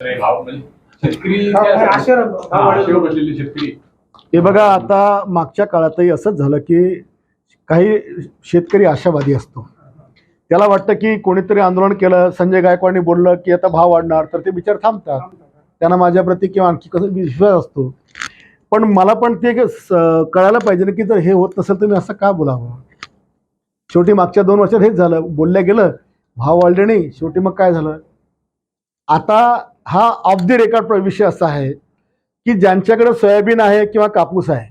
म्हणजे शेतकरी हा, बसलेले शेतकरी. बघा आता मागच्या काळातही असंच झालं की काही शेतकरी आशावादी असतो. त्याला वाटतं की कोणीतरी आंदोलन केलं संजय गायकवाडनी बोललं की आता भाव वाढणार तर ते विचार थांबतात. त्यांना माझ्याप्रती किंवा आणखी कसं विश्वास असतो. पण मला पण ते कळायला पाहिजे ना की जर हे होत नसेल तर मी असं का बोलावं? शेवटी मागच्या दोन वर्षात हेच झालं. बोलल्या गेलं भाव वाढले नाही. शेवटी मग काय झालं? आता हा ऑफ द रेकॉर्ड विषय असा आहे की ज्यांच्याकडे सोयाबीन आहे किंवा कापूस आहे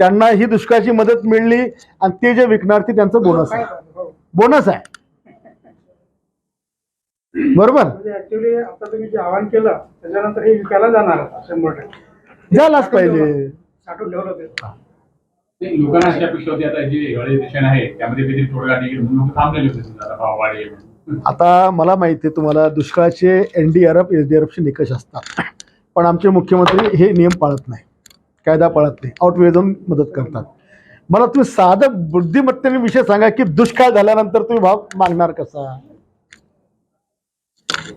त्यांना ही दुष्काळाची मदत मिळली आणि ते जे विकणार ते त्यांचं बोनस आहे. बोनस आहे. बरोबर? म्हणजे ऍक्च्युली आता तुम्ही जे आवाहन केलं त्याच्यानंतर हे विकायला जाणार आता शंभर टक्के. झालाच पाहिजे. साठवून ठेवलं लोकांना अशी अपेक्षा होती. आता जे आहे त्यामध्ये काहीतरी तोडगा निघेल म्हणून लोक थांबलेले होते आता भाव वाढेल म्हणून. आता मला माहिती आहे तुम्हाला दुष्काळाचे N D R F S D R एफचे निकष असतात. पण आमचे मुख्यमंत्री हे नियम पाळत नाही. कायदा पाळत नाही. आउटवे जाऊन मदत करतात. मला तुम्ही साधं बुद्धिमत्तेने विषय सांगा की दुष्काळ झाल्यानंतर तुम्ही भाव मागणार कसा?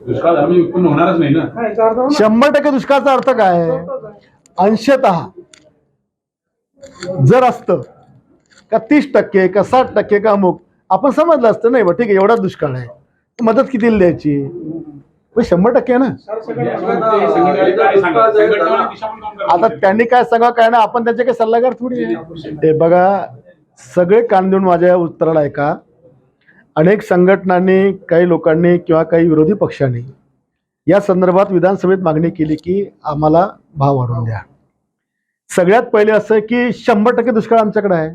दुष्काळ म्हणजे उत्पन्न होणारच नाही ना. शंभर टक्के दुष्काळाचा अर्थ काय. अंशतः. जर असतं का तीस टक्के का साठ टक्के का अमुक आपण समजलं असतं नाही बा ठीक आहे एवढा दुष्काळ आहे. मदत किती द्यायची? शंभर टक्के आहे ना? आता त्यांनी काय सांगा काय ना आपण त्यांचे काही सल्लागार थोडी हे बघा सगळे कान देऊन माझ्या उत्तराला ऐका. अनेक संघटनांनी काही लोकांनी किंवा काही विरोधी पक्षांनी या संदर्भात विधानसभेत मागणी केली की आम्हाला भाव वाढवून द्या. सगळ्यात पहिले असं की शंभर टक्के दुष्काळ आमच्याकडे आहे.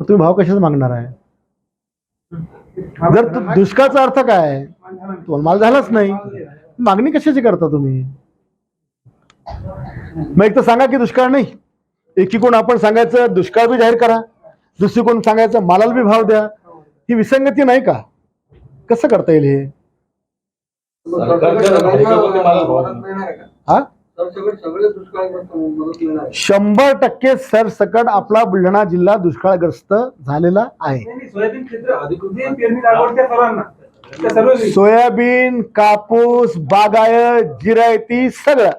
तुम्ही भाव कशाच मागणार आहे? जर तु- दुष्काळाचा अर्थ काय तुम्हाला माल झालाच नाही. मागणी कशाची करता तुम्ही? मग एक तर सांगा की दुष्काळ नाही. एकीकडून आपण सांगायचं दुष्काळ बी जाहीर करा. दुसरीकडून सांगायचं मालाला बी भाव द्या. ही विसंगती नाही का? कसं करता येईल हे? हा? शंभर टक्के सरसकट आपला बुलढाणा जिल्हा दुष्काळग्रस्त झालेला आहे. सोयाबीन कापूस बागायत जिरायती सगळं.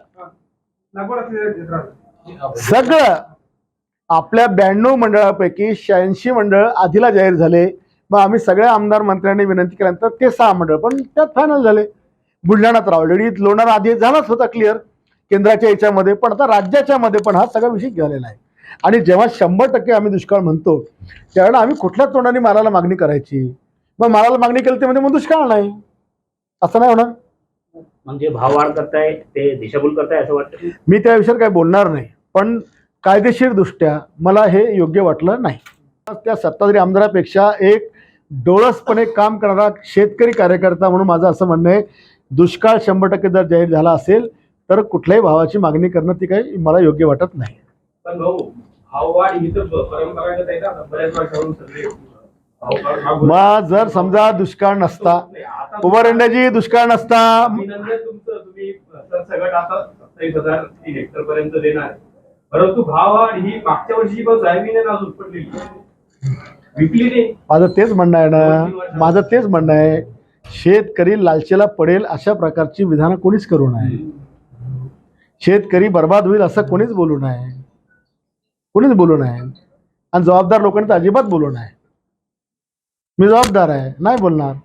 सगळं. आपल्या ब्याण्णव मंडळापैकी शहाऐंशी मंडळ आधीला जाहीर झाले. मग आम्ही सगळ्या आमदार मंत्र्यांनी विनंती केल्यानंतर ते सहा मंडळ पण त्यात फायनल झाले. बुलढाणा तर ऑलरेडी लोणार आधी झालाच होता क्लिअर केंद्राच्या याच्यामध्ये पण आता राज्याच्या मध्ये पण हा सगळा विषय झालेला आहे. आणि जेव्हा शंभर टक्के आम्ही दुष्काळ म्हणतो त्यावेळेला आम्ही कुठल्या तोंडाने मालाला मागणी करायची? मग मालाला मागणी केली ते म्हणजे मग दुष्काळ नाही. असं नाही होणार? म्हणजे भाव वाढ करताय ते दिशाभूल करताय असं वाटतं? मी त्या विषयावर काही बोलणार नाही. पण कायदेशीर दृष्ट्या मला हे योग्य वाटलं नाही. त्या सत्ताधारी आमदारापेक्षा एक डोळसपणे काम करणारा शेतकरी कार्यकर्ता म्हणून माझं असं म्हणणं आहे दुष्काळ शंभर टक्के जर जाहीर झाला असेल तर कुठल्याही भावाची मागणी करणं ती काही मला योग्य वाटत नाही. पण भाऊ भाववाढ ही तर परंपरागत आहे ना. बऱ्याच वर्षावरून सगळे भाववाढ मागून- मग जर समजा दुष्काळ नसता नाही, आता उभारण्याची दुष्काळ नसता अभिनंदन तुमचं. तुम्ही सरसगट आता सत्तावीस हजार तीन हेक्टर पर्यंत देणार आहे. परंतु भाववाढ ही मागच्या वर्षी पण सोयाबीन आहे ना अजून पडलेली विकली नाही. माझं तेच म्हणणं आहे ना. माझं तेच म्हणणं आहे. शेतकरी लालचेला पडेल अशा प्रकारची विधानं कोणीच करू नये. शेतकरी बर्बाद होईल असं कोणीच बोलू नये. कोणीच बोलू नये. आणि जबाबदार लोकांनी तर अजिबात बोलू नये. मी जबाबदार आहे नाही बोलणार.